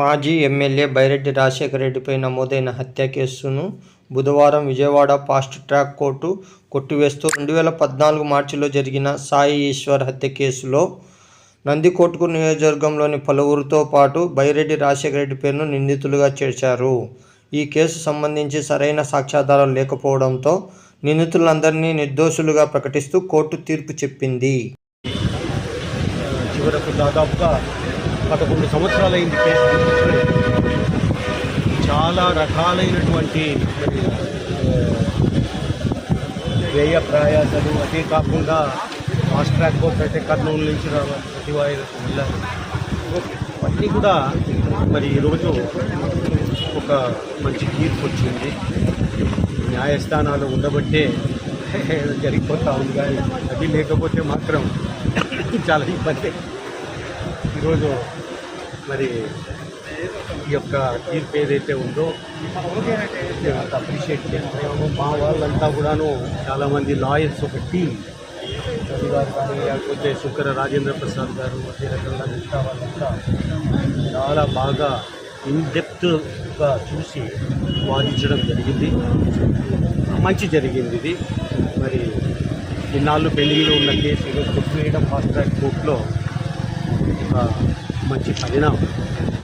మాజీ ఎమ్మెల్యే బైరెడ్డి రాజశేఖర రెడ్డిపై నమోదైన హత్య కేసును బుధవారం విజయవాడ ఫాస్ట్ ట్రాక్ కోర్టు కొట్టివేస్తూ రెండు వేల పద్నాలుగు మార్చిలో జరిగిన సాయి ఈశ్వర్ హత్య కేసులో నందికోట్కు నియోజకవర్గంలోని పలువురితో పాటు బైరెడ్డి రాజశేఖర రెడ్డి పేరును నిందితులుగా చేర్చారు. ఈ కేసు సంబంధించి సరైన సాక్ష్యాధారాలు లేకపోవడంతో నిందితులందరినీ నిర్దోషులుగా ప్రకటిస్తూ కోర్టు తీర్పు చెప్పింది. చివరకు దాదాపుగా పదకొండు సంవత్సరాలైంది కేసు తీసుకుని చాలా రకాలైనటువంటి వ్యయ ప్రయాసాలు అదే కాకుండా ఫాస్ట్ ట్రాక్ కోర్ట్ అయితే కర్నూలు నుంచి రావాలి సచివాలయాలకు వెళ్ళాలి. అన్నీ కూడా మరి ఈరోజు ఒక మంచి తీర్పు వచ్చింది. న్యాయస్థానాలు ఉండబట్టే జరిగిపోతూ ఉంది కానీ అది లేకపోతే మాత్రం చాలా ఇబ్బంది. ఈరోజు మరి ఈ యొక్క తీర్పు ఏదైతే ఉందో అప్రిషియేట్ చేస్తున్నాము మా వాళ్ళంతా కూడాను చాలామంది లాయర్స్ ఒక టీం రవి గారు కానీ లేకపోతే శుక్ర రాజేంద్ర ప్రసాద్ గారు అదే రకంగా మిగతా వాళ్ళంతా చాలా బాగా ఇన్ డెప్త్గా చూసి వాదించడం జరిగింది. మంచి జరిగింది ఇది. మరి ఇన్నాళ్ళు పెండింగ్లో ఉన్న కేసు ఈరోజు కొట్టువేయడం ఫాస్ట్ ట్రాక్ కోర్టులో మంచి పరిణామం